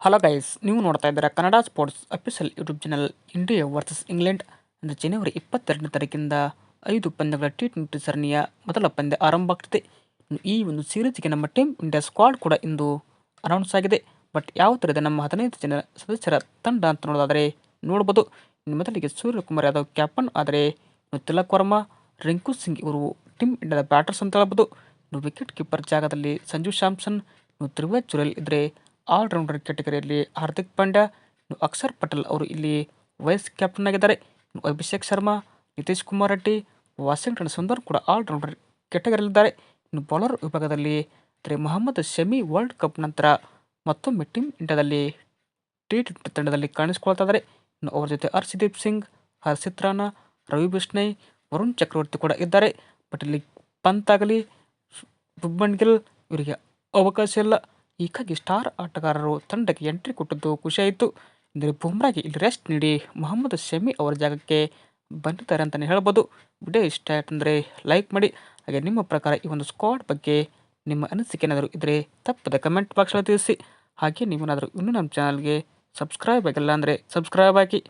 Hello guys ನೀವು ನೋಡ್ತಾ ಇದ್ದೀರಾ Kannada sports official YouTube channel India versus England ಅಂದರೆ ಜನವರಿ ಇಪ್ಪತ್ತೆರಡನೇ ತಾರೀಕಿಂದ ಐದು ಪಂದ್ಯಗಳ ಟಿ ಟ್ವೆಂಟಿ ಸರಣಿಯ ಮೊದಲ ಪಂದ್ಯ ಆರಂಭ ಆಗ್ತಿದೆ. ಈ ಒಂದು ಸೀರೀಸ್ಗೆ ನಮ್ಮ ಟೀಮ್ ಇಂಡಿಯಾ ಸ್ಕ್ವಾಡ್ ಕೂಡ ಇಂದು ಅನೌನ್ಸ್ ಆಗಿದೆ. ಬಟ್ ಯಾವ ಥರದ ನಮ್ಮ ಹದಿನೈದು ಜನ ಸದಸ್ಯರ ತಂಡ ಅಂತ ನೋಡೋದಾದರೆ ನೋಡ್ಬೋದು. ಮೊದಲಿಗೆ ಸೂರ್ಯಕುಮಾರ್ ಯಾದವ್ ಕ್ಯಾಪ್ಟನ್ ಆದರೆ ತಿಲಕ್ ವರ್ಮಾ, ರಿಂಕು ಸಿಂಗ್ ಇವರು ಟೀಮ್ ಇಂಡಿಯಾದ ಬ್ಯಾಟರ್ಸ್ ಅಂತ ಹೇಳ್ಬೋದು. ವಿಕೆಟ್ ಕೀಪರ್ ಜಾಗದಲ್ಲಿ ಸಂಜು ಸ್ಯಾಮ್ಸನ್ ತ್ರಿವೇದ್ ಚುರಲ್ ಇದ್ದರೆ ಆಲ್ರೌಂಡರ್ ಕ್ಯಾಟಗರಿಯಲ್ಲಿ ಹಾರ್ದಿಕ್ ಪಾಂಡ್ಯ ಅಕ್ಷರ್ ಪಟೇಲ್ ಅವರು ಇಲ್ಲಿ ವೈಸ್ ಕ್ಯಾಪ್ಟನ್ ಆಗಿದ್ದಾರೆ. ಅಭಿಷೇಕ್ ಶರ್ಮಾ, ನಿತೀಶ್ ಕುಮಾರ್ ರೆಡ್ಡಿ, ವಾಷಿಂಗ್ಟನ್ ಸುಂದರ್ ಕೂಡ ಆಲ್ರೌಂಡರ್ ಕ್ಯಾಟಗರಿಯಲ್ಲಿದ್ದಾರೆ ಇನ್ನು ಬೌಲರ್ ವಿಭಾಗದಲ್ಲಿ ಅಂದರೆ ಮೊಹಮ್ಮದ್ ಶಮಿ ವರ್ಲ್ಡ್ ಕಪ್ ನಂತರ ಮತ್ತೊಮ್ಮೆ ಟೀಮ್ ಇಂಡಿಯಾದಲ್ಲಿ ಟಿ ಟ್ವೆಂಟಿ ತಂಡದಲ್ಲಿ ಕಾಣಿಸಿಕೊಳ್ತಾ ಇದ್ದಾರೆ. ಇನ್ನು ಅವರ ಜೊತೆ ಹರ್ಷದೀಪ್ ಸಿಂಗ್, ಹರ್ಷಿತ್ ರಾಣಾ, ರವಿ ಬಿಷ್ಣಯ್, ವರುಣ್ ಚಕ್ರವರ್ತಿ ಕೂಡ ಇದ್ದಾರೆ. ಬಟ್ ಇಲ್ಲಿ ಪಂತ್ ಆಗಲಿ ಗಿಲ್, ಇವರಿಗೆ ಅವಕಾಶ ಇಲ್ಲ. ಹೀಗಾಗಿ ಸ್ಟಾರ್ ಆಟಗಾರರು ತಂಡಕ್ಕೆ ಎಂಟ್ರಿ ಕೊಟ್ಟದ್ದು ಖುಷಿಯಾಯಿತು. ಅಂದರೆ ಬುಮ್ರಾಗೆ ಇಲ್ಲಿ ರೆಸ್ಟ್ ನೀಡಿ ಮೊಹಮ್ಮದ್ ಶಮಿ ಅವರ ಜಾಗಕ್ಕೆ ಬಂದಿದ್ದಾರೆ ಅಂತಲೇ ಹೇಳ್ಬೋದು. ವಿಡಿಯೋ ಇಷ್ಟ ಆಯ್ತಂದರೆ ಲೈಕ್ ಮಾಡಿ. ಹಾಗೆ ನಿಮ್ಮ ಪ್ರಕಾರ ಈ ಒಂದು ಸ್ಕ್ವಾಡ್ ಬಗ್ಗೆ ನಿಮ್ಮ ಅನಿಸಿಕೆ ಏನಾದರೂ ಇದ್ದರೆ ತಪ್ಪದ ಕಮೆಂಟ್ ಬಾಕ್ಸಲ್ಲಿ ತಿಳಿಸಿ. ಹಾಗೆ ನೀವೇನಾದರೂ ಇನ್ನೂ ನಮ್ಮ ಚಾನಲ್ಗೆ ಸಬ್ಸ್ಕ್ರೈಬ್ ಆಗಿಲ್ಲ ಅಂದರೆ ಸಬ್ಸ್ಕ್ರೈಬ್ ಆಗಿ.